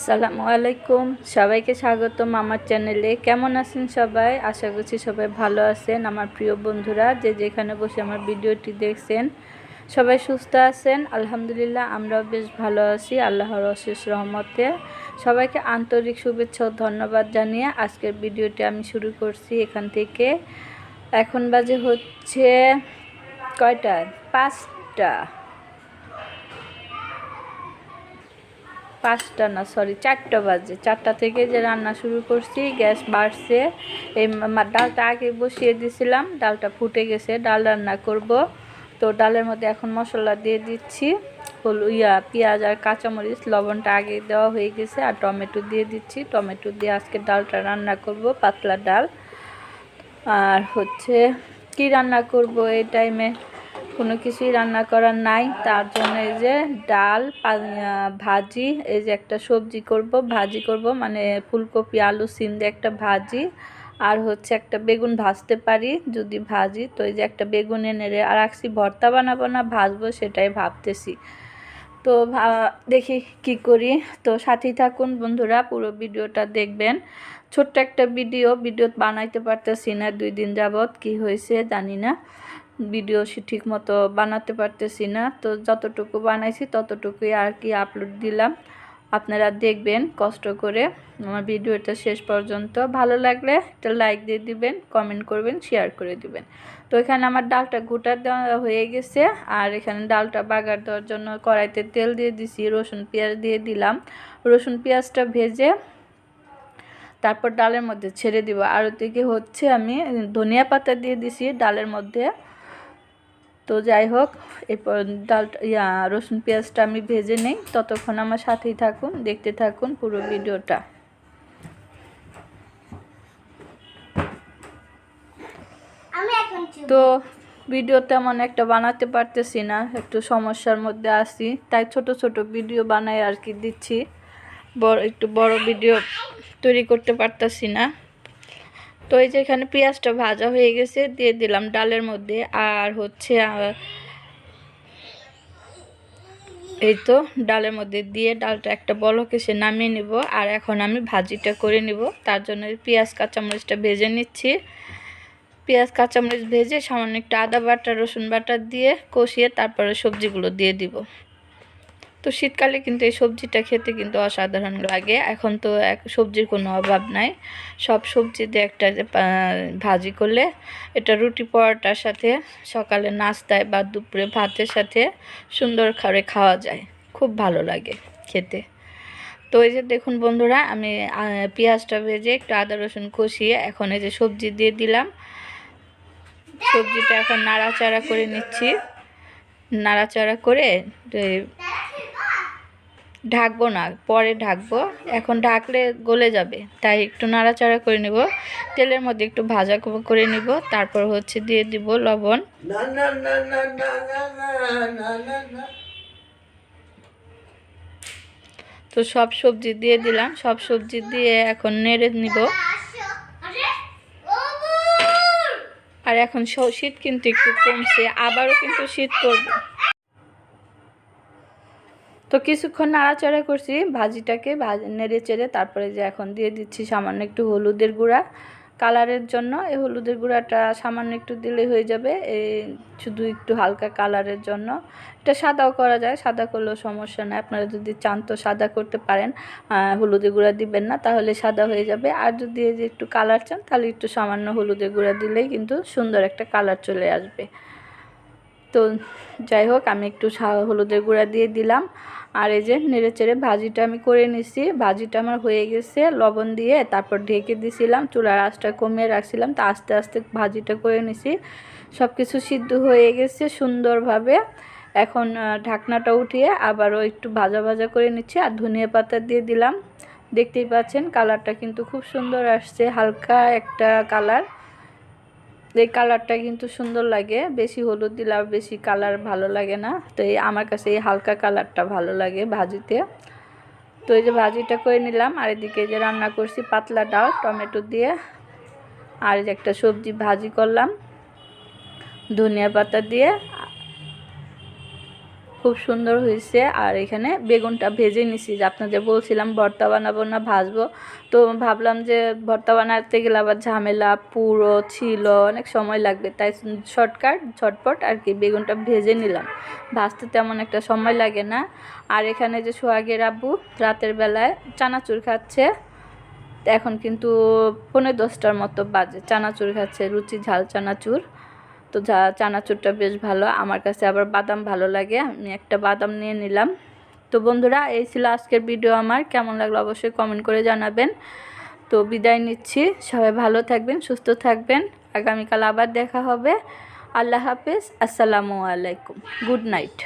আসসালামু আলাইকুম। সবাইকে স্বাগতম আমার চ্যানেলে। কেমন আছেন সবাই? আশা করছি সবাই ভালো আছেন। আমার প্রিয় বন্ধুরা, যে যেখানে বসে আমার ভিডিওটি দেখছেন, সবাই সুস্থ আছেন? আলহামদুলিল্লাহ, আমরাও বেশ ভালো আছি, আল্লাহর অশেষ রহমতে। সবাইকে আন্তরিক শুভেচ্ছা ও ধন্যবাদ জানিয়ে আজকের ভিডিওটি আমি শুরু করছি এখান থেকে। এখন বাজে হচ্ছে কয়টা? পাঁচটা। পাঁচটা না সরি চারটা বাজে। চারটা থেকে যে রান্না শুরু করছি, গ্যাস বাড়ছে। এই ডালটা আগে বসিয়ে দিয়েছিলাম ডালটা ফুটে গেছে, ডাল রান্না করব। তো ডালের মধ্যে এখন মশলা দিয়ে দিচ্ছি, হলু, ইয়া, পেঁয়াজ আর কাঁচামরিচ, লবণটা আগে দেওয়া হয়ে গেছে, আর টমেটো দিয়ে দিচ্ছি। টমেটো দিয়ে আজকে ডালটা রান্না করব, পাতলা ডাল। আর হচ্ছে, কি রান্না করব এই টাইমে কোনো কিছুই রান্না করার নাই। তার জন্য এই যে ডাল ভাজি, এই যে একটা সবজি করব, ভাজি করব মানে ফুলকপি, আলু, সিম দিয়ে একটা ভাজি, আর হচ্ছে একটা বেগুন ভাজতে পারি, যদি ভাজি, তো এই যে একটা বেগুন এনে রে- আর রাখছি, ভর্তা বানাবো না, ভাজবো সেটাই ভাবতেছি। তো দেখি কি করি। তো সাথেই থাকুন বন্ধুরা, পুরো ভিডিওটা দেখবেন। ছোট্ট একটা ভিডিও ভিডিও বানাইতে পারতেছি না, দুই দিন যাবৎ, কি হয়েছে জানি না। ভিডিও ঠিক মতো বানাতে পারতেছি না। তো যতটুকু বানাইছি ততটুকুই আর কি আপলোড দিলাম। আপনারা দেখবেন কষ্ট করে আমার ভিডিওটা শেষ পর্যন্ত। ভালো লাগলে একটা লাইক দিয়ে দিবেন কমেন্ট করবেন শেয়ার করে দিবেন। তো এখানে আমার ডালটা গোটা দেওয়া হয়ে গেছে। আর এখানে ডালটা বাগার দেওয়ার জন্য কড়াইতে তেল দিয়ে দিছি, রসুন পেঁয়াজ দিয়ে দিলাম। রসুন পেঁয়াজটা ভেজে তারপর ডালের মধ্যে ছেড়ে দিব। আর ওদিকে হচ্ছে আমি ধনিয়া পাতা দিয়ে দিছি। ডালের মধ্যে তো যাই হোক এরপর ডালটা ইয়া রসুন পেঁয়াজটা আমি ভেজে নেই ততক্ষণ আমার সাথেই থাকুন দেখতে থাকুন পুরো ভিডিওটা। তো ভিডিও তেমন একটা বানাতে পারতেছি না একটু সমস্যার মধ্যে আছি তাই ছোট ছোট ভিডিও বানাই আর কি দিচ্ছি। বড় একটু বড় ভিডিও তৈরি করতে পারতেছি না। তো এই যে এখানে পেঁয়াজটা ভাজা হয়ে গেছে, দিয়ে দিলাম ডালের মধ্যে। আর হচ্ছে এই তো ডালের মধ্যে দিয়ে ডালটা একটা বলক এসে নামিয়ে নিব। আর এখন আমি ভাজিটা করে নিব। তার জন্য পেঁয়াজ, কাঁচামরিচটা ভেজে নিচ্ছি। পেঁয়াজ, কাঁচামরিচ ভেজে সামান্য একটু আদা বাটা, রসুন বাটা দিয়ে কষিয়ে তারপরে সবজিগুলো দিয়ে দিব। তো শীতকালে কিন্তু এই সবজিটা খেতে কিন্তু অসাধারণ লাগে। এখন তো এক সবজির কোনো অভাব নাই। সব সবজি দিয়ে একটা ভাজি করলে এটা রুটি পরোটার সাথে, সকালে নাস্তায় বা দুপুরে ভাতের সাথে সুন্দর করে খাওয়া যায়। খুব ভালো লাগে খেতে। তো এই যে দেখুন বন্ধুরা, আমি পেঁয়াজটা ভেজে একটু আদা, রসুন কষিয়ে এখন এই যে সবজি দিয়ে দিলাম। সবজিটা এখন নাড়াচাড়া করে নিচ্ছি। নাড়াচাড়া করে ঢাকবো না, পরে ঢাকবো। এখন ঢাকলে গলে যাবে, তাই একটু নাড়াচাড়া করে নেব। তেলের মধ্যে একটু ভাজা করে নিব, তারপর হচ্ছে দিয়ে দিব লবণ। তো সব সবজি দিয়ে দিলাম, সব সবজি দিয়ে এখন নেড়ে নিব। আর এখন শীত কিন্তু একটু কমছে, আবারও কিন্তু শীত পড়বে। তো কিছুক্ষণ নাড়াচাড়া করছি, ভাজিটাকে ভাজি নেড়ে চেড়ে তারপরে যে এখন দিয়ে দিচ্ছি সামান্য একটু হলুদের গুঁড়া। কালারের জন্য এই হলুদের গুঁড়াটা সামান্য একটু দিলে হয়ে যাবে এই শুধু একটু হালকা কালারের জন্য। এটা সাদাও করা যায়, সাদা করলেও সমস্যা নেই, আপনারা যদি চান তো সাদা করতে পারেন। হলুদের গুঁড়া দিবেন না, তাহলে সাদা হয়ে যাবে। আর যদি এই যে একটু কালার চান, তাহলে একটু সামান্য হলুদের গুঁড়া দিলেই কিন্তু সুন্দর একটা কালার চলে আসবে। তো যাই হোক, আমি একটু হলুদের গুঁড়া দিয়ে দিলাম। আর এই যে নেড়ে চেড়ে ভাজিটা আমি করে নিছি। ভাজিটা আমার হয়ে গেছে, লবণ দিয়ে তারপর ঢেকে দিছিলাম, চুলার আঁচটা কমিয়ে রাখছিলাম, তা আস্তে আস্তে ভাজিটা করে নিছি। সব কিছু সিদ্ধ হয়ে গেছে সুন্দরভাবে। এখন ঢাকনাটা উঠিয়ে আবারও একটু ভাজা ভাজা করে নিচ্ছি আর ধনিয়া পাতা দিয়ে দিলাম। দেখতেই পাচ্ছেন, কালারটা কিন্তু খুব সুন্দর আসছে, হালকা একটা কালার। এই কালারটা কিন্তু সুন্দর লাগে, বেশি হলুদ দিলে বেশি কালার ভালো লাগে না। তো এই আমার কাছে এই হালকা কালারটা ভালো লাগে ভাজিতে। তো এই যে ভাজিটা করে নিলাম, আর এদিকে যে রান্না করছি পাতলা ডাল, টমেটো দিয়ে, আর যে একটা সবজি ভাজি করলাম। ধনিয়া পাতা দিয়ে খুব সুন্দর হয়েছে। আর এখানে বেগুনটা ভেজে নিছি। যে আপনাদের বলছিলাম, ভর্তা বানাবো না, ভাজবো। তো ভাবলাম যে ভর্তা বানাতে গেলে আবার ঝামেলা, পুরো ছিল, অনেক সময় লাগবে। তাই শর্টকাট, ঝটপট আর কি বেগুনটা ভেজে নিলাম। ভাজতে তেমন একটা সময় লাগে না। আর এখানে যে সোহাগের আব্বু রাতের বেলায় চানাচুর খাচ্ছে। এখন কিন্তু পনেরো দশটার মতো বাজে। চানাচুর খাচ্ছে, রুচি ঝাল চানাচুর। তো যা চানাচুরটা বেশ ভালো। আমার কাছে আবার বাদাম ভালো লাগে। আমি একটা বাদাম নিয়ে নিলাম। তো বন্ধুরা, এই ছিল আজকের ভিডিও আমার। কেমন লাগল অবশ্যই কমেন্ট করে জানাবেন। তো বিদায় নিচ্ছি। সবাই ভালো থাকবেন, সুস্থ থাকবেন। আগামীকাল আবার দেখা হবে। আল্লাহ হাফেজ। আসসালামু আলাইকুম। Good night.